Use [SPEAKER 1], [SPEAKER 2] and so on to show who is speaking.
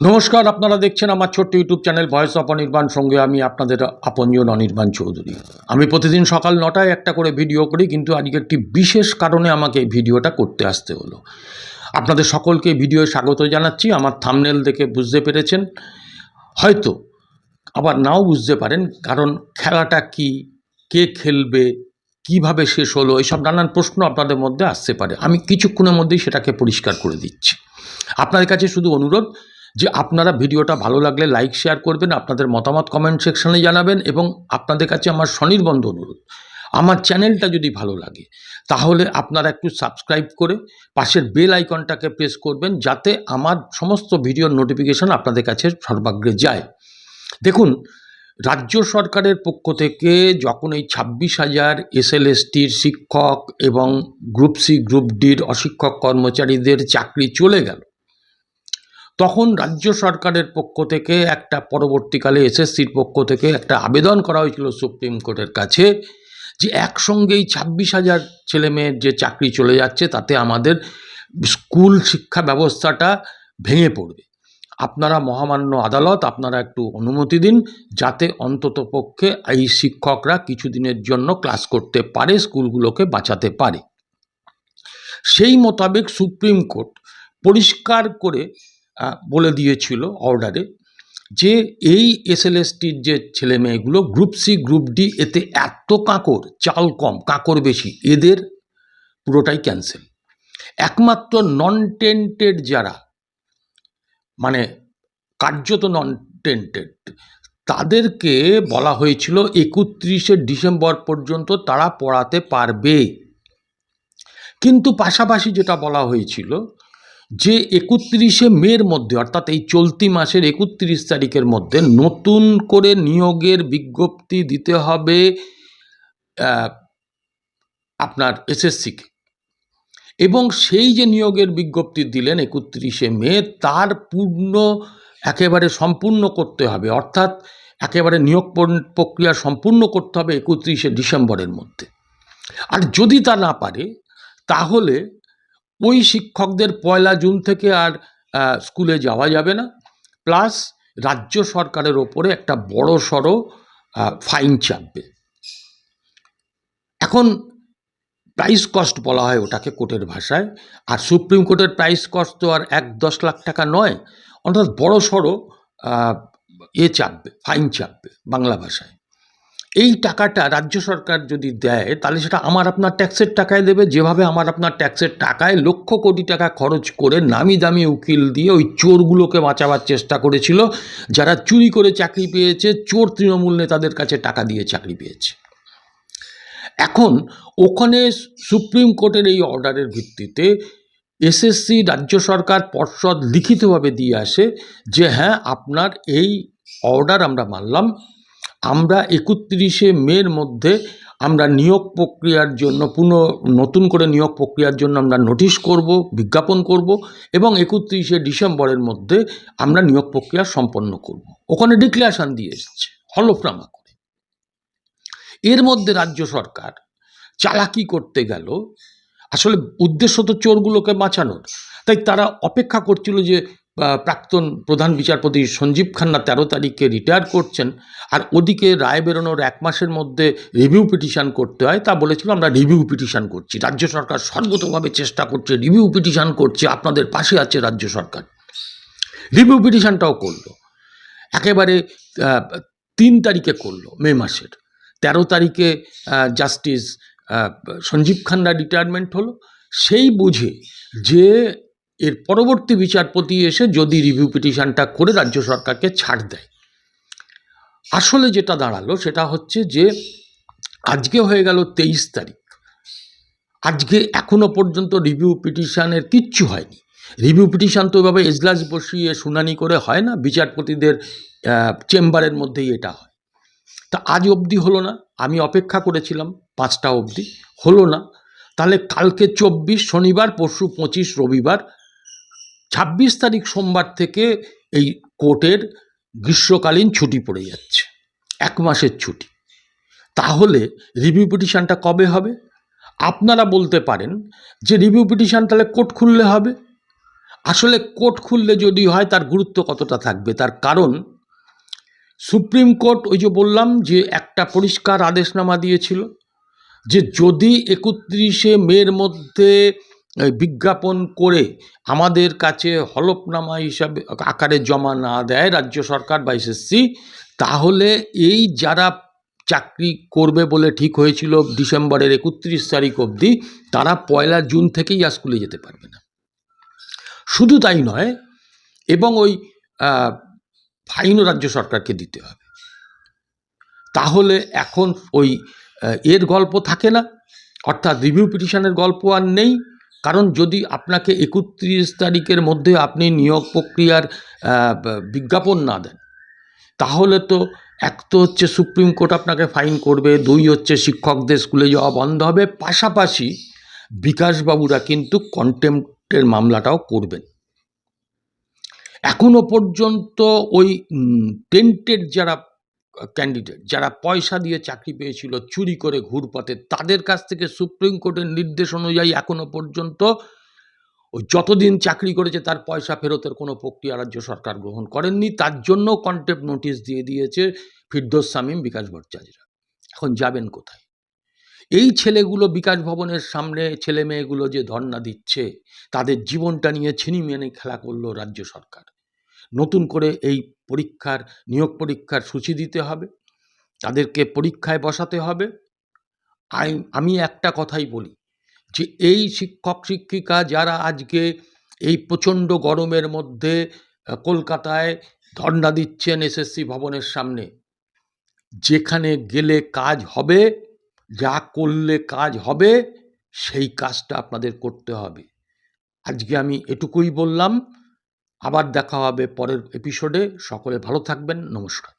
[SPEAKER 1] নমস্কার, আপনারা দেখছেন আমার ছোট্ট YouTube channel voice of Anirban সঙ্গে আমি আপনাদের আপনজন অনির্বাণ চৌধুরী। আমি প্রতিদিন সকাল নটায় একটা করে ভিডিও করি, কিন্তু আজকে একটি বিশেষ কারণে আমাকে এই ভিডিওটা করতে আসতে হলো। আপনাদের সকলকে ভিডিও স্বাগত জানাচ্ছি। আমার থামনেল দেখে বুঝতে পেরেছেন। হয়তো আবার নাও বুঝতে পারেন, কারণ খেলাটা কি, কে খেলবে, কীভাবে শেষ হলো এইসব নানান প্রশ্ন আপনাদের মধ্যে আসতে পারে। আমি কিছুক্ষণের মধ্যেই সেটাকে পরিষ্কার করে দিচ্ছি। আপনাদের কাছে শুধু অনুরোধ যে আপনারা ভিডিওটা ভালো লাগলে লাইক শেয়ার করবেন, আপনাদের মতামত কমেন্ট সেকশনে জানাবেন এবং আপনাদের কাছে আমার স্বনির্বন্ধ অনুরোধ, আমার চ্যানেলটা যদি ভালো লাগে, তাহলে আপনারা একটু সাবস্ক্রাইব করে পাশের বেল আইকনটাকে প্রেস করবেন, যাতে আমার সমস্ত ভিডিওর নোটিফিকেশন আপনাদের কাছে সর্বাগ্রে যায়। দেখুন, রাজ্য সরকারের পক্ষ থেকে যখন এই ছাব্বিশ হাজার এসএলএসটির শিক্ষক এবং গ্রুপ সি গ্রুপ ডির অশিক্ষক কর্মচারীদের চাকরি চলে গেল তখন রাজ্য সরকারের পক্ষ থেকে একটা পরবর্তীকালে এসএসসির পক্ষ থেকে একটা আবেদন করা হয়েছিল সুপ্রিম কোর্টের কাছে যে একসঙ্গেই ছাব্বিশ হাজার ছেলেমেয়ের যে চাকরি চলে যাচ্ছে, তাতে আমাদের স্কুল শিক্ষা ব্যবস্থাটা ভেঙে পড়বে। আপনারা মহামান্য আদালত, আপনারা একটু অনুমতি দিন যাতে অন্তত পক্ষে এই শিক্ষকরা কিছুদিনের জন্য ক্লাস করতে পারে, স্কুলগুলোকে বাঁচাতে পারে। সেই মোতাবেক সুপ্রিম কোর্ট পরিষ্কার করে বলে দিয়েছিল অর্ডারে যে এই এসএলএসটির যে ছেলে মেয়েগুলো গ্রুপ সি, গ্রুপ ডি, এতে এত কাঁকর, চাল কম, কাঁকর বেশি, এদের পুরোটাই ক্যান্সেল। একমাত্র নন টেন্টেড যারা মানে কার্যত নন টেন্টেড তাদেরকে বলা হয়েছিল একত্রিশে ডিসেম্বর পর্যন্ত তারা পড়াতে পারবে। কিন্তু পাশাপাশি যেটা বলা হয়েছিল যে একত্রিশে মের মধ্যে, অর্থাৎ এই চলতি মাসের একত্রিশ তারিখের মধ্যে নতুন করে নিয়োগের বিজ্ঞপ্তি দিতে হবে আপনার এসএসসিকে। এবং সেই যে নিয়োগের বিজ্ঞপ্তি দিলেন একত্রিশে মে, তার পূর্ণ একেবারে সম্পূর্ণ করতে হবে, অর্থাৎ একেবারে নিয়োগ প্রক্রিয়া সম্পূর্ণ করতে হবে একত্রিশে ডিসেম্বরের মধ্যে। আর যদি তা না পারে, তাহলে ওই শিক্ষকদের পয়লা জুন থেকে আর স্কুলে যাওয়া যাবে না। প্লাস রাজ্য সরকারের ওপরে একটা বড় সড়ো ফাইন চাপবে। এখন প্রাইস কস্ট বলা হয় ওটাকে কোর্টের ভাষায়। আর সুপ্রিম কোর্টের প্রাইস কস্ট তো আর এক দশ লাখ টাকা নয়। অর্থাৎ বড় সড়ো এ চাপবে, ফাইন চাপবে বাংলা ভাষায়। এই টাকাটা রাজ্য সরকার যদি দেয়, তাহলে সেটা আমার আপনার ট্যাক্সের টাকায় দেবে। যেভাবে আমার আপনার ট্যাক্সের টাকায় লক্ষ কোটি টাকা খরচ করে নামি দামি উকিল দিয়ে ওই চোরগুলোকে বাঁচাবার চেষ্টা করেছিল, যারা চুরি করে চাকরি পেয়েছে, চোর তৃণমূল নেতাদের কাছে টাকা দিয়ে চাকরি পেয়েছে। এখন ওখানে সুপ্রিম কোর্টের এই অর্ডারের ভিত্তিতে এসএসসি রাজ্য সরকার পর্ষদ লিখিতভাবে দিয়ে আসে যে হ্যাঁ আপনার এই অর্ডার আমরা মানলাম। আমরা একত্রিশে মের মধ্যে আমরা নিয়োগ প্রক্রিয়ার জন্য পুনঃ, নতুন করে নিয়োগ প্রক্রিয়ার জন্য আমরা নোটিশ করব, বিজ্ঞাপন করব এবং একত্রিশে ডিসেম্বরের মধ্যে আমরা নিয়োগ প্রক্রিয়া সম্পন্ন করব। ওখানে ডিক্লারেশন দিয়ে এসেছে, হলফনামা করে। এর মধ্যে রাজ্য সরকার চালাকি করতে গেল। আসলে উদ্দেশ্য তো চোরগুলোকে বাঁচানোর। তাই তারা অপেক্ষা করছিল যে প্রাক্তন প্রধান বিচারপতি সঞ্জীব খান্না তেরো তারিখে রিটায়ার করছেন আর ওদিকে রায় বেরোনোর এক মাসের মধ্যে রিভিউ পিটিশান করতে হয়। তা বলেছিল, আমরা রিভিউ পিটিশান করছি। রাজ্য সরকার সর্বতভাবে চেষ্টা করছে, রিভিউ পিটিশান করছে, আপনাদের পাশে আছে রাজ্য সরকার। রিভিউ পিটিশানটাও করল। একেবারে তিন তারিখে করল, মে মাসের। তেরো তারিখে জাস্টিস সঞ্জীব খান্না রিটায়ারমেন্ট হলো। সেই বুঝে যে এর পরবর্তী বিচারপতি এসে যদি রিভিউ পিটিশনটা করে রাজ্য সরকারকে ছাড় দেয়। আসলে যেটা দাঁড়াল সেটা হচ্ছে যে, আজকে হয়ে গেল তেইশ তারিখ। আজকে এখনও পর্যন্ত রিভিউ পিটিশানের কিচ্ছু হয়নি। রিভিউ পিটিশান তো এভাবে এজলাস বসিয়ে শুনানি করে হয় না, বিচারপতিদের চেম্বারের মধ্যেই এটা হয়। তা আজ অবধি হলো না, আমি অপেক্ষা করেছিলাম পাঁচটা অবধি, হলো না। তাহলে কালকে চব্বিশ, শনিবার, পরশু পঁচিশ, রবিবার ছাব্বিশ তারিখ সোমবার থেকে এই কোর্টের গ্রীষ্মকালীন ছুটি পড়ে যাচ্ছে। এক মাসের ছুটি। তাহলে রিভিউ পিটিশনটা কবে হবে? আপনারা বলতে পারেন যে রিভিউ পিটিশন তাহলে কোর্ট খুললে হবে। আসলে কোর্ট খুললে যদি হয় তার গুরুত্ব কতটা থাকবে? তার কারণ সুপ্রিম কোর্ট ওই যে বললাম যে একটা পরিষ্কার আদেশনামা দিয়েছিল যে যদি একত্রিশে মের মধ্যে বিজ্ঞাপন করে আমাদের কাছে হলফনামা হিসাবে আকারে জমা না দেয় রাজ্য সরকার বা এসএসসি তাহলে এই যারা চাকরি করবে বলে ঠিক হয়েছিল ডিসেম্বরের একত্রিশ তারিখ অবধি, তারা পয়লা জুন থেকেই আর স্কুলে যেতে পারবে না। শুধু তাই নয়, এবং ওই ফাইনও রাজ্য সরকারকে দিতে হবে। তাহলে এখন ওই এর গল্প থাকে না, অর্থাৎ রিভিউ পিটিশনের গল্প আর নেই। কারণ যদি আপনাকে একত্রিশ তারিখের মধ্যে আপনি নিয়োগ প্রক্রিয়ার বিজ্ঞাপন না দেন, তাহলে তো এক তো হচ্ছে সুপ্রিম কোর্ট আপনাকে ফাইন করবে, দুই হচ্ছে শিক্ষকদের স্কুলে যাওয়া বন্ধ হবে, পাশাপাশি বিকাশবাবুরা কিন্তু কন্টেম্পটের মামলাটাও করবেন। এখনও পর্যন্ত ওই টেন্টেড যারা ক্যান্ডিডেট যারা পয়সা দিয়ে চাকরি পেয়েছিল, চুরি করে ঘুরপথে তাদের কাছ থেকে সুপ্রিম কোর্টের নির্দেশ অনুযায়ী এখনও পর্যন্ত ওই যতদিন চাকরি করেছে, তার পয়সা ফেরতের কোনো প্রক্রিয়া রাজ্য সরকার গ্রহণ করেননি। তার জন্য কন্টেম্প নোটিশ দিয়ে দিয়েছে ফিরদোস শামীম, বিকাশ ভট্টাচার্যরা। এখন যাবেন কোথায়? এই ছেলেগুলো বিকাশ ভবনের সামনে ছেলে মেয়েগুলো যে ধর্ণা দিচ্ছে, তাদের জীবনটা নিয়ে ছিনিমিনি খেলা করল রাজ্য সরকার। নতুন করে এই পরীক্ষার, নিয়োগ পরীক্ষার সূচি দিতে হবে। তাদেরকে পরীক্ষায় বসাতে হবে। আমি একটা কথাই বলি যে এই শিক্ষক, শিক্ষিকা যারা আজকে এই প্রচণ্ড গরমের মধ্যে কলকাতায় ধর্ণা দিচ্ছেন এসএসসি ভবনের সামনে, যেখানে গেলে কাজ হবে, যা করলে কাজ হবে, সেই কাজটা আপনাদের করতে হবে। আজকে আমি এটুকুই বললাম। আবার দেখা হবে পরের এপিসোডে সকলে ভালো থাকবেন নমস্কার।